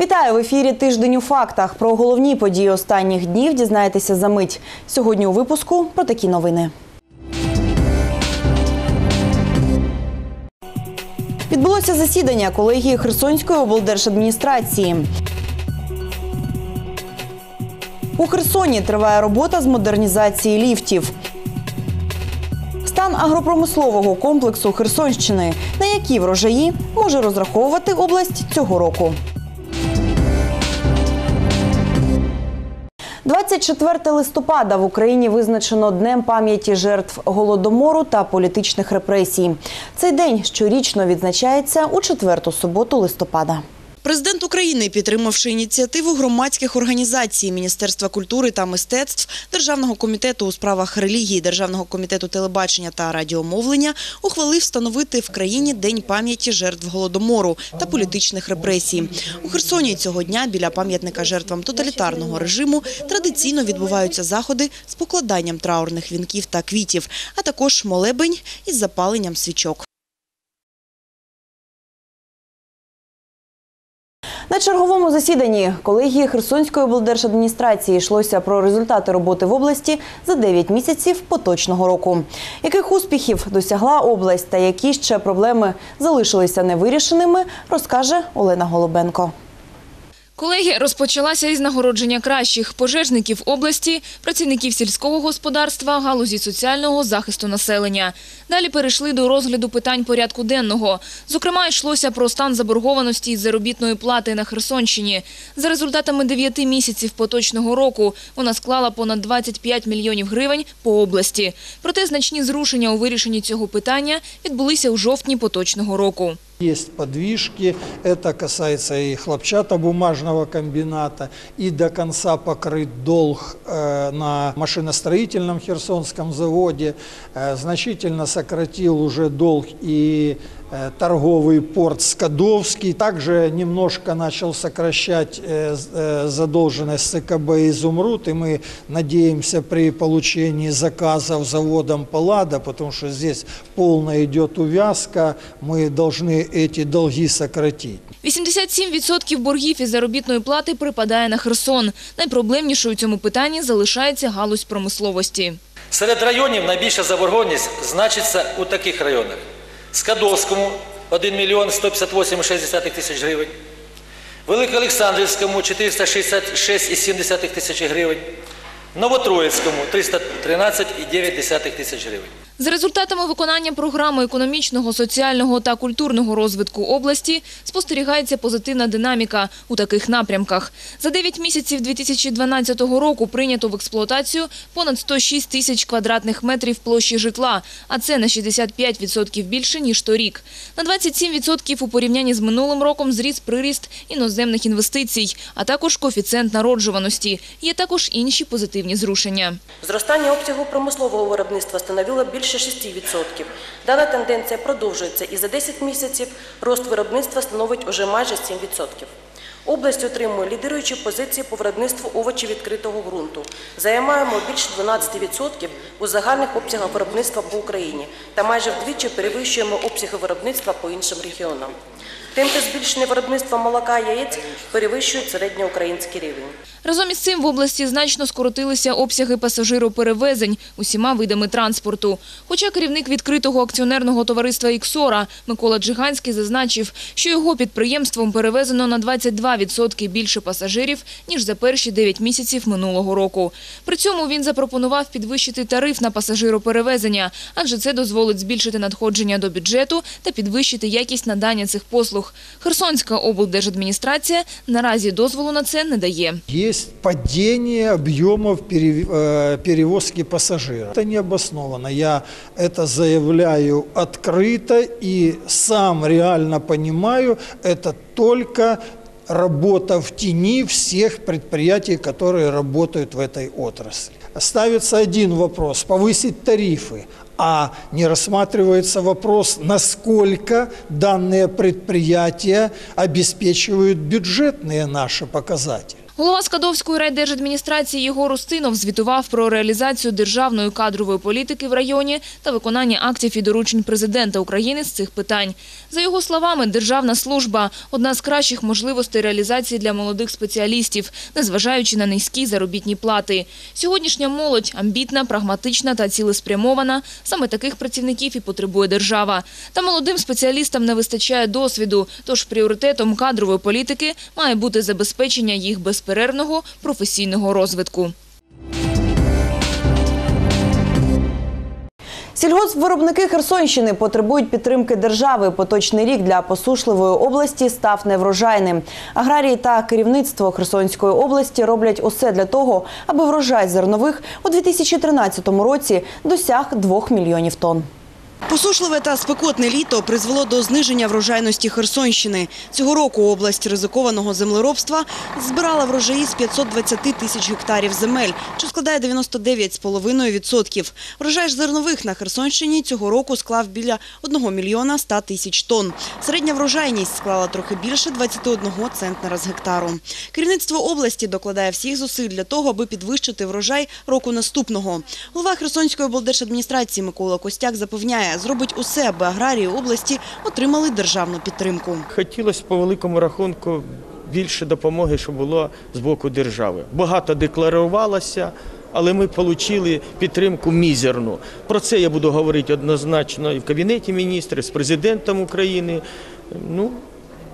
Вітаю в ефірі Тиждень у фактах. Про головні події останніх днів дізнаєтеся за мить. Сьогодні у випуску про такі новини. Відбулося засідання колегії Херсонської облдержадміністрації. У Херсоні триває робота з модернізації ліфтів. Стан агропромислового комплексу Херсонщини, на які врожаї може розраховувати область цього року. 24 листопада в Україні визначено днем пам'яті жертв голодомору та політичних репресій. Цей день щорічно відзначається у четверту суботу листопада. Президент України, підтримавши ініціативу громадських організацій Міністерства культури та мистецтв, Державного комітету у справах релігії, Державного комітету телебачення та радіомовлення, ухвалив встановити в країні День пам'яті жертв голодомору та політичних репресій. У Херсоні цього дня біля пам'ятника жертвам тоталітарного режиму традиційно відбуваються заходи з покладанням траурних вінків та квітів, а також молебень із запаленням свічок. На черговому засіданні колегії Херсонської облдержадміністрації йшлося про результати роботи в області за 9 місяців поточного року. Яких успіхів досягла область та які ще проблеми залишилися невирішеними, розкаже Олена Голубенко. Колегія розпочалася із нагородження кращих пожежників області, працівників сільського господарства, галузі соціального захисту населення. Далі перейшли до розгляду питань порядку денного. Зокрема, йшлося про стан заборгованості із заробітної плати на Херсонщині. За результатами 9 місяців поточного року вона склала понад 25 мільйонів гривень по області. Проте значні зрушення у вирішенні цього питання відбулися у жовтні поточного року. Есть подвижки, это касается и хлопчатобумажного комбината, и до конца покрыт долг э, на машиностроительном Херсонском заводе, Э, значительно сократил уже долг и э, торговый порт Скадовский, также немножко начал сокращать э, з- э, задолженность ЦКБ «Изумруд», и мы надеемся при получении заказов заводом «Паллада», потому что здесь полная идет увязка, мы должны эти долги сократить. 87% боргів із заробітної плати припадає на Херсон. Найпроблемнішою у цьому питанні залишається галузь промисловості. Серед районів найбільша заборгованість значиться у таких районах. Скадовському 1 мільйон 158,6 тисяч гривень, Великоолександрівському 466,7 тисяч гривень, Новотроїцькому 313,9 тисяч гривень. За результатами виконання програми економічного, соціального та культурного розвитку області спостерігається позитивна динаміка у таких напрямках. За 9 місяців 2012 року прийнято в експлуатацію понад 106 тисяч квадратних метрів площі житла, а це на 65% більше, ніж торік. На 27% у порівнянні з минулим роком зріс приріст іноземних інвестицій, а також коефіцієнт народжуваності. Є також інші позитивні зрушення. Зростання обсягу промислового виробництва становило більше 6%. Дана тенденція продовжується і за 10 місяців рост виробництва становить уже майже 7%. Область отримує лідируючі позиції по виробництву овочів відкритого ґрунту. Займаємо більше 12% у загальних обсягах виробництва по Україні та майже вдвічі перевищуємо обсяги виробництва по іншим регіонам. Темпи збільшення виробництва молока яєць перевищують середньоукраїнський рівень. Разом із цим в області значно скоротилися обсяги пасажироперевезень усіма видами транспорту. Хоча керівник відкритого акціонерного товариства «Іксора» Микола Джиганський зазначив, що його підприємством перевезено на 22% більше пасажирів, ніж за перші 9 місяців минулого року. При цьому він запропонував підвищити тариф на пасажироперевезення, адже це дозволить збільшити надходження до бюджету та підвищити якість надання цих послуг. Херсонська облдержадміністрація наразі дозволу на це не дає. Есть падение объемов э, перевозки пассажиров. Это не обосновано. Я это заявляю открыто и сам реально понимаю, это только работа в тени всех предприятий, которые работают в этой отрасли. Ставится один вопрос – повысить тарифы, а не рассматривается вопрос, насколько данные предприятия обеспечивают бюджетные наши показатели. Голова Скадовської райдержадміністрації Єгор Устинов звітував про реалізацію державної кадрової політики в районі та виконання актів і доручень президента України з цих питань. За його словами, державна служба – одна з кращих можливостей реалізації для молодих спеціалістів, незважаючи на низькі заробітні плати. Сьогоднішня молодь – амбітна, прагматична та цілеспрямована. Саме таких працівників і потребує держава. Та молодим спеціалістам не вистачає досвіду, тож пріоритетом кадрової політики має бути забезпечення їх безперервного професійного розвитку. Сільгоспвиробники Херсонщини потребують підтримки держави. Поточний рік для посушливої області став неврожайним. Аграрії та керівництво Херсонської області роблять усе для того, аби врожай зернових у 2013 році досяг 2 мільйонів тонн. Посушливе та спекотне літо призвело до зниження врожайності Херсонщини. Цього року область ризикованого землеробства збирала врожаї з 520 тисяч гектарів земель, що складає 99,5%. Врожай ж зернових на Херсонщині цього року склав біля 1 мільйона 100 тисяч тонн. Середня врожайність склала трохи більше 21 центнера з гектару. Керівництво області докладає всіх зусиль для того, аби підвищити врожай року наступного. Голова Херсонської облдержадміністрації Микола Костяк запевняє, зробить усе, аби аграрії області отримали державну підтримку. Хотілося по великому рахунку більше допомоги, щоб було з боку держави. Багато декларувалося, але ми отримали підтримку мізерну. Про це я буду говорити однозначно і в Кабінеті міністрів, з президентом України. Ну,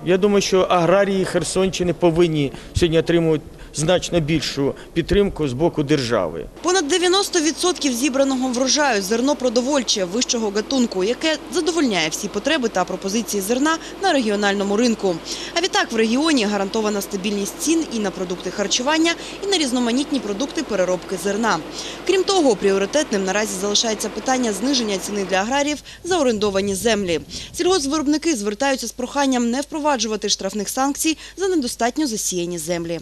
я думаю, що аграрії Херсонщини повинні сьогодні отримувати значно більшу підтримку з боку держави. Понад 90% зібраного врожаю – зерно продовольче вищого гатунку, яке задовольняє всі потреби та пропозиції зерна на регіональному ринку. А відтак в регіоні гарантована стабільність цін і на продукти харчування, і на різноманітні продукти переробки зерна. Крім того, пріоритетним наразі залишається питання зниження ціни для аграріїв за орендовані землі. Сільгоспвиробники звертаються з проханням не впроваджувати штрафних санкцій за недостатньо засіяні землі.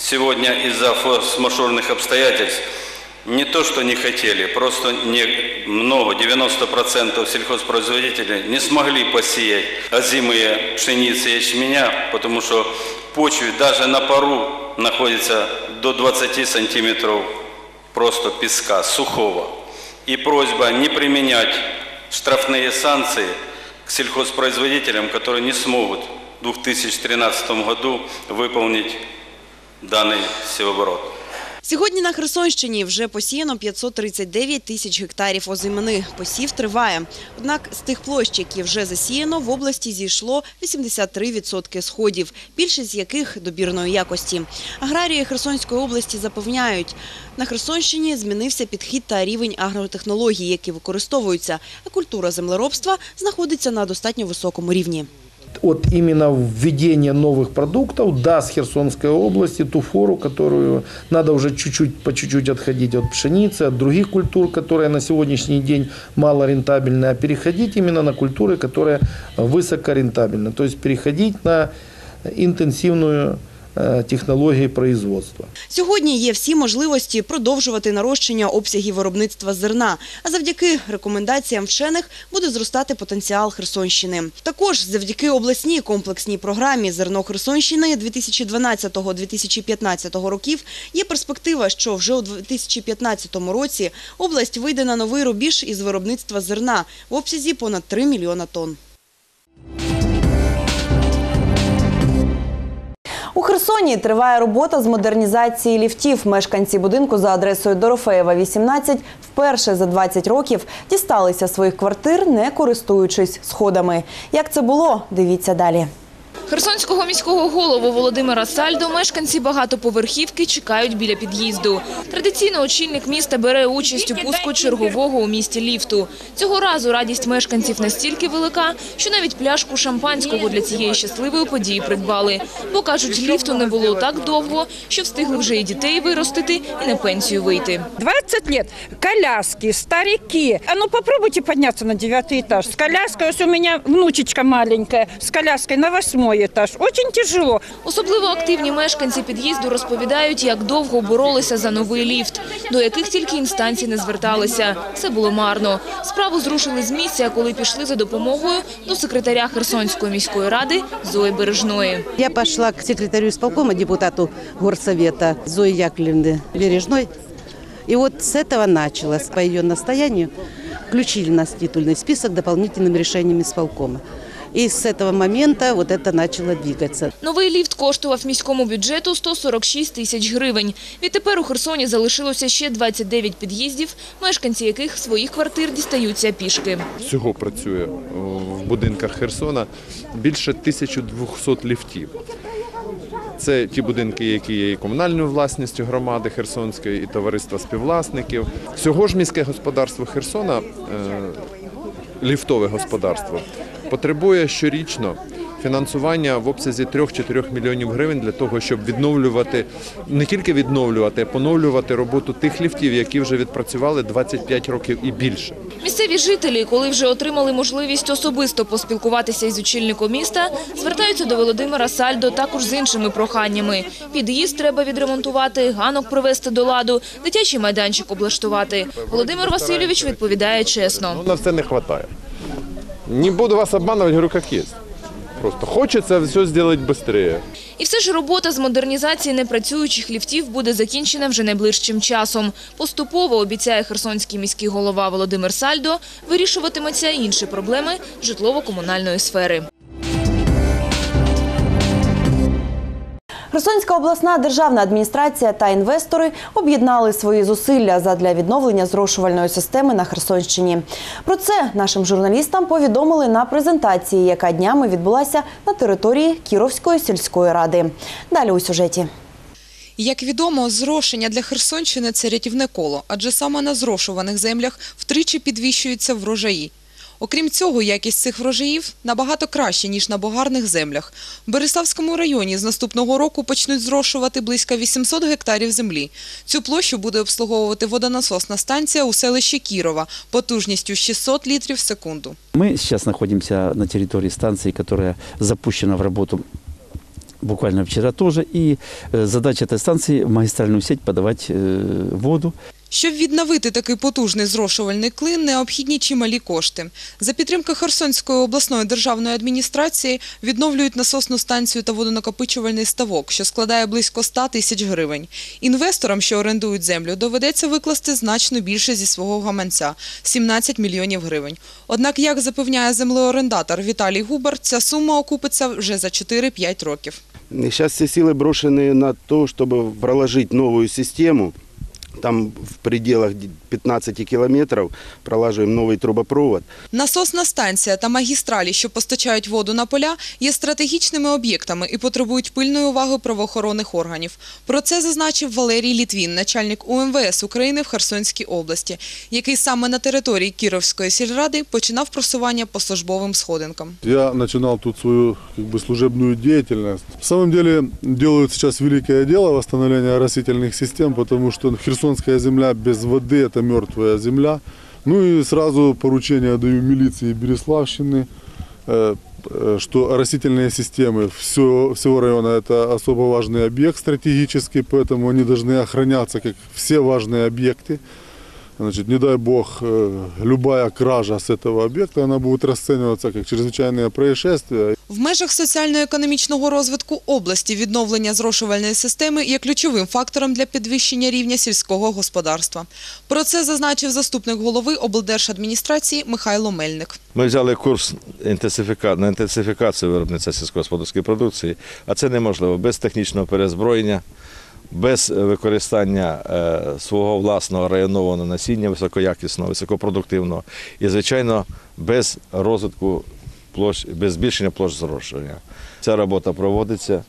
Сегодня из-за форс-мажорных обстоятельств не то, что не хотели, просто не, много, 90% сельхозпроизводителей не смогли посеять озимые пшеницы и ячменя, потому что почве даже на пару находится до 20 сантиметров просто песка сухого. И просьба не применять штрафные санкции к сельхозпроизводителям, которые не смогут в 2013 году выполнить даний сівоборот. Сьогодні на Херсонщині вже посіяно 539 тисяч гектарів озимини. Посів триває. Однак з тих площ, які вже засіяно, в області зійшло 83% сходів, більшість з яких добірної якості. Аграрії Херсонської області запевняють, на Херсонщині змінився підхід та рівень агротехнологій, які використовуються, а культура землеробства знаходиться на достатньо високому рівні. От именно введения новых продуктов даст Херсонской области ту фору, которую надо уже чуть-чуть по чуть-чуть отходить от пшеницы, от других культур, которые на сегодняшний день мало рентабельны, а переходить именно на культуры, которые высокорентабельны. То есть переходить на интенсивную э, технологию производства. Сьогодні є всі можливості продовжувати нарощення обсягів виробництва зерна, а завдяки рекомендаціям вчених буде зростати потенціал Херсонщини. Також завдяки обласній комплексній програмі «Зерно Херсонщини» 2012-2015 років є перспектива, що вже у 2015 році область вийде на новий рубіж із виробництва зерна в обсязі понад 3 мільйона тонн. У Херсоні триває робота з модернізації ліфтів. Мешканці будинку за адресою Дорофеєва, 18, вперше за 20 років дісталися своїх квартир, не користуючись сходами. Як це було? Дивіться далі. Херсонського міського голову Володимира Сальдо мешканці багатоповерхівки чекають біля під'їзду. Традиційно очільник міста бере участь у пуску чергового у місті ліфту. Цього разу радість мешканців настільки велика, що навіть пляшку шампанського для цієї щасливої події придбали. Бо, кажуть, ліфту не було так довго, що встигли вже і дітей виростити, і на пенсію вийти. 20 лет, коляски, старики. А ну попробуйте подняться на девятый этаж. С коляской, вот у меня внучечка маленькая, с коляской на восьмой этаж. Очень тяжело. Особливо активні мешканці під'їзду розповідають, як довго боролися за новий ліфт, до яких тільки інстанцій не зверталися. Все було марно. Справу зрушили з місця, коли пішли за допомогою до секретаря Херсонської міської ради Зої Бережної. Я пошла к секретарю исполкома, депутату горсовета Зои Яковлевны Бережной. И вот с этого началось. По ее настоянию включили нас в титульный список дополнительным решением исполкома. И с этого момента вот это начало двигаться. Новий ліфт коштував міському бюджету 146 тисяч гривень. Відтепер у Херсоні залишилося ще 29 під'їздів, мешканці яких своїх квартир дістаються пішки. Всього працює в будинках Херсона більше 1200 ліфтів. Це ті будинки, які є і комунальною власністю громади Херсонської, і товариства співвласників. Всього ж міське господарство Херсона, е, ліфтове господарство, потребує щорічно фінансування в обсязі 3-4 мільйонів гривень для того, щоб відновлювати, не тільки відновлювати, а поновлювати роботу тих ліфтів, які вже відпрацювали 25 років і більше. Місцеві жителі, коли вже отримали можливість особисто поспілкуватися із очільником міста, звертаються до Володимира Сальдо також з іншими проханнями. Під'їзд треба відремонтувати, ганок привести до ладу, дитячий майданчик облаштувати. Володимир Васильович відповідає чесно. Ну, на все не вистачає. Не буду вас обманывать, говорю, как есть. Просто хочеться все сделать быстрее. І все ж робота з модернізації непрацюючих ліфтів буде закінчена вже найближчим часом. Поступово, обіцяє херсонський міський голова Володимир Сальдо, вирішуватимуться інші проблеми житлово-комунальної сфери. Херсонська обласна державна адміністрація та інвестори об'єднали свої зусилля задля відновлення зрошувальної системи на Херсонщині. Про це нашим журналістам повідомили на презентації, яка днями відбулася на території Кіровської сільської ради. Далі у сюжеті. Як відомо, зрошення для Херсонщини – це рятівне коло, адже саме на зрошуваних землях втричі підвищуються врожаї. Окрім цього, якість цих врожаїв набагато краще, ніж на богарних землях. В Береславському районі з наступного року почнуть зрошувати близько 800 гектарів землі. Цю площу буде обслуговувати водонасосна станція у селищі Кірова потужністю 600 літрів в секунду. Мы сейчас находимся на территории станции, которая запущена в работу буквально вчера тоже. И э, задача этой станции в магистральную сеть подавать э, воду. Щоб відновити такий потужний зрошувальний клин, необхідні чималі кошти. За підтримки Херсонської обласної державної адміністрації відновлюють насосну станцію та водонакопичувальний ставок, що складає близько 100 тисяч гривень. Інвесторам, що орендують землю, доведеться викласти значно більше зі свого гаманця – 17 мільйонів гривень. Однак, як запевняє землеорендатор Віталій Губар, ця сума окупиться вже за 4-5 років. Сейчас все силы брошены на то, чтобы проложить новую систему. Там в пределах 15 километров пролаживаем новый трубопровод. Насосна станція та магістралі, що постачають воду на поля, є стратегічними об'єктами і потребують пильної уваги правоохоронних органів. Про це зазначив Валерій Літвін, начальник УМВС України в Херсонській області, який саме на території Кіровської сільради починав просування по службовим сходинкам. Я начинал тут свою как бы, служебную деятельность. На самом деле делают сейчас великое дело восстановления растительных систем, потому что херсонская земля без воды – это мертвая земля. Ну и сразу поручение даю милиции Береславщины, э, э, что растительные системы всего, всего района – это особо важный объект стратегический, поэтому они должны охраняться как все важные объекты. Значит, не дай бог, э, любая кража с этого объекта, она будет расцениваться как чрезвычайное происшествие. В межах соціально-економічного розвитку області відновлення зрошувальної системи є ключовим фактором для підвищення рівня сільського господарства. Про це зазначив заступник голови облдержадміністрації Михайло Мельник. Ми взяли курс інтенсифіка... на інтенсифікацію виробництва сільськогосподарської продукції, а це неможливо без технічного перезброєння, без використання е, свого власного районованого насіння високоякісного, високопродуктивного і, звичайно, без розвитку площ, без збільшення площ зрошення. Ця робота проводиться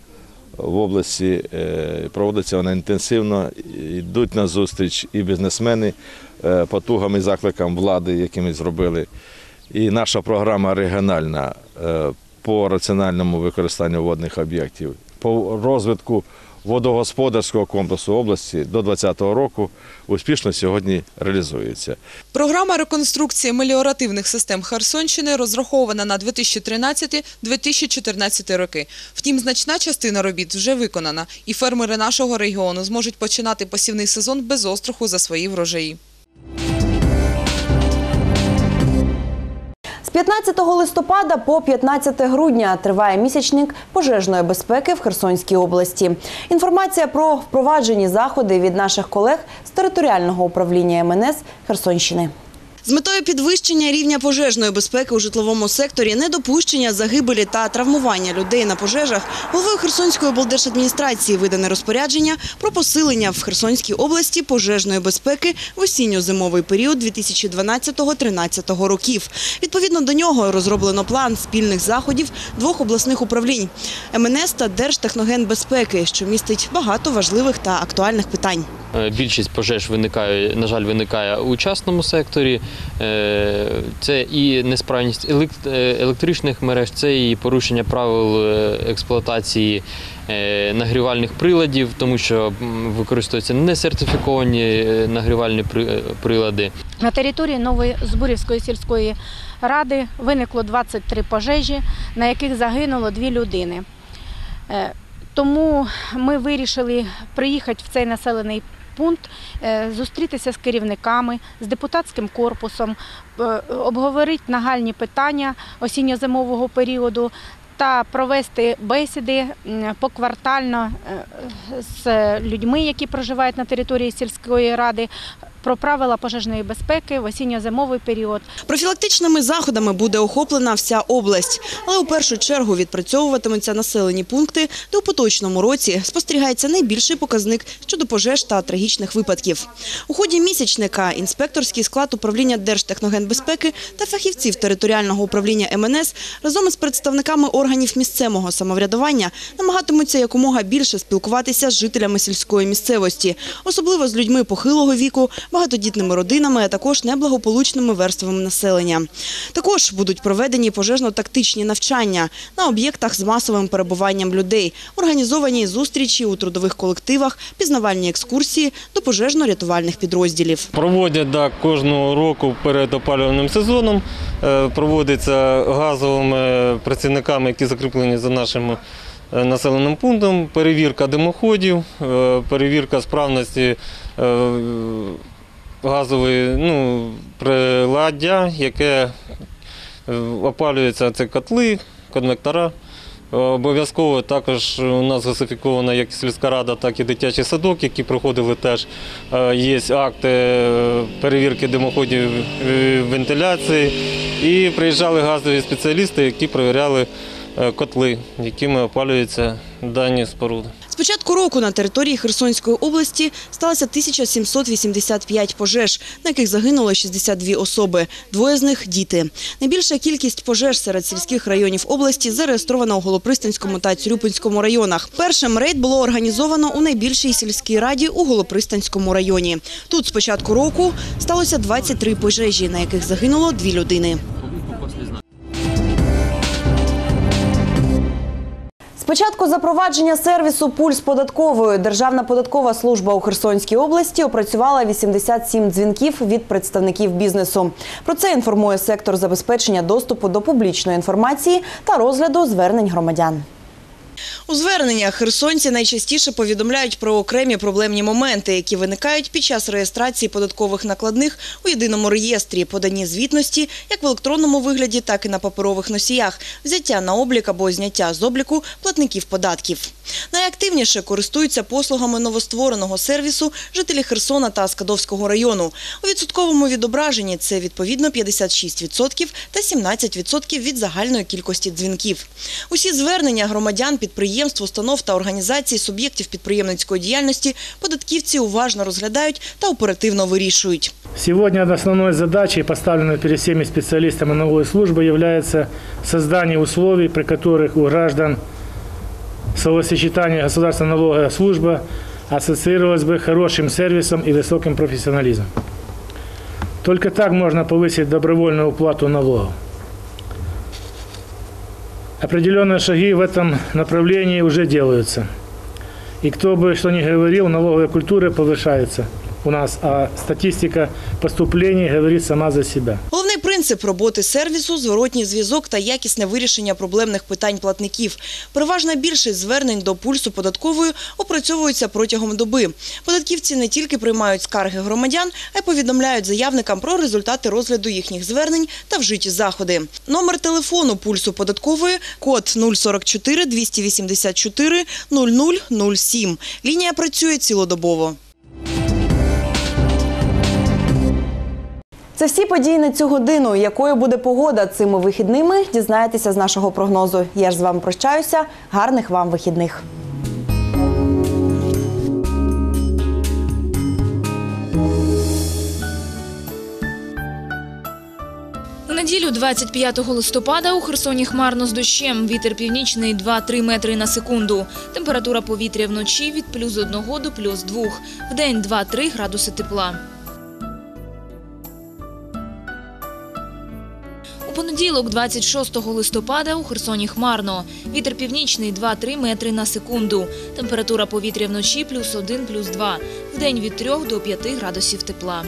в області, е, проводиться вона інтенсивно, йдуть на зустріч і бізнесмени е, потугам і закликам влади, які ми зробили. І наша програма регіональна е, по раціональному використанню водних об'єктів по розвитку водогосподарського комплексу області до 2020 року успішно сьогодні реалізується. Програма реконструкції меліоративних систем Херсонщини розрахована на 2013-2014 роки. Втім, значна частина робіт вже виконана, і фермери нашого регіону зможуть починати посівний сезон без остраху за свої врожаї. З 15 листопада по 15 грудня триває місячник пожежної безпеки в Херсонській області. Інформація про впроваджені заходи від наших колег з територіального управління МНС Херсонщини. З метою підвищення рівня пожежної безпеки у житловому секторі, недопущення загибелі та травмування людей на пожежах, головою Херсонської облдержадміністрації видане розпорядження про посилення в Херсонській області пожежної безпеки в осінньо-зимовий період 2012-2013 років. Відповідно до нього розроблено план спільних заходів двох обласних управлінь – МНС та Держтехногенбезпеки, що містить багато важливих та актуальних питань. Е, Більшість пожеж виникає, на жаль, виникає у частному секторі. Е, Це і несправність е, електричних мереж, це і порушення правил експлуатації нагрівальних приладів, тому що використовуються несертифіковані нагрівальні прилади. На території Нової Збурівської сільської ради виникло 23 пожежі, на яких загинуло дві людини. Тому ми вирішили приїхати в цей населений пункт, е, зустрітися з керівниками, з депутатським корпусом, е, обговорити нагальні питання осінньо-зимового періоду та провести бесіди поквартально е, з людьми, які проживають на території сільської ради, про правила пожежної безпеки в осінньо-зимовий період. Профілактичними заходами буде охоплена вся область, але у першу чергу відпрацьовуватимуться населені пункти, де у поточному році спостерігається найбільший показник щодо пожеж та трагічних випадків. У ході місячника інспекторський склад управління Держтехногенбезпеки та фахівців територіального управління МНС разом із представниками органів місцевого самоврядування намагатимуться якомога більше спілкуватися з жителями сільської місцевості, особливо з людьми похилого віку, багатодітними родинами, а також неблагополучними верствами населення. Також будуть проведені пожежно-тактичні навчання на об'єктах з масовим перебуванням людей, організовані зустрічі у трудових колективах, пізнавальні екскурсії до пожежно-рятувальних підрозділів. Проводять да, кожного року перед опалювальним сезоном. е, Проводиться газовими працівниками, які закріплені за нашим е, населеним пунктом. Перевірка димоходів, е, перевірка справності е, газової ну, приладдя, яке е, опалюється це котли, конвектора. Обов'язково також у нас газифікована як сільська рада, так і дитячий садок, які проходили теж. Е, Є акти е, перевірки димоходів вентиляції. І приїжджали газові спеціалісти, які перевіряли котли, якими опалюються дані споруди. З початку року на території Херсонської області сталося 1785 пожеж, на яких загинуло 62 особи. Двоє з них – діти. Найбільша кількість пожеж серед сільських районів області зареєстрована у Голопристанському та Цюрюпинському районах. Першим рейд було організовано у найбільшій сільській раді у Голопристанському районі. Тут з початку року сталося 23 пожежі, на яких загинуло дві людини. Початку запровадження сервісу «Пульс податкової» Державна податкова служба у Херсонській області опрацювала 87 дзвінків від представників бізнесу. Про це інформує сектор забезпечення доступу до публічної інформації та розгляду звернень громадян. У зверненнях херсонці найчастіше повідомляють про окремі проблемні моменти, які виникають під час реєстрації податкових накладних у єдиному реєстрі, подані звітності як в електронному вигляді, так і на паперових носіях, взяття на облік або зняття з обліку платників податків. Найактивніше користуються послугами новоствореного сервісу жителі Херсона та Скадовського району. У відсотковому відображенні це відповідно 56% та 17% від загальної кількості дзвінків. Усі звернення громадян, підприємств, установ та організацій, суб'єктів підприємницької діяльності податківці уважно розглядають та оперативно вирішують. Сегодня основной задачей, поставленной перед всеми специалистами налоговой службы, является создание условий, при которых у граждан словосочетание государственная налоговая служба ассоциировалось бы хорошим сервисом и высоким профессионализмом. Только так можно повысить добровольную уплату налогов. Определенные шаги в этом направлении уже делаются. И кто бы что ни говорил, налоговая культура повышается у нас, а статистика поступлений говорит сама за себя. Головний принцип роботи сервісу – зворотній зв'язок та якісне вирішення проблемних питань платників. Переважна більшість звернень до пульсу податкової опрацьовуються протягом доби. Податківці не тільки приймають скарги громадян, а й повідомляють заявникам про результати розгляду їхніх звернень та вжиті заходи. Номер телефону пульсу податкової – код 044 284 0007. Лінія працює цілодобово. Це всі події на цю годину. Якою буде погода цими вихідними? Дізнаєтеся з нашого прогнозу. Я ж з вами прощаюся. Гарних вам вихідних. Неділю 25 листопада у Херсоні хмарно з дощем. Вітер північний 2-3 метри на секунду. Температура повітря вночі від плюс 1 до плюс 2. Вдень 2-3 градуси тепла. Понеділок, 26 листопада, у Херсоні хмарно. Вітер північний 2-3 метри на секунду. Температура повітря вночі плюс 1, плюс 2. Вдень від 3 до 5 градусів тепла.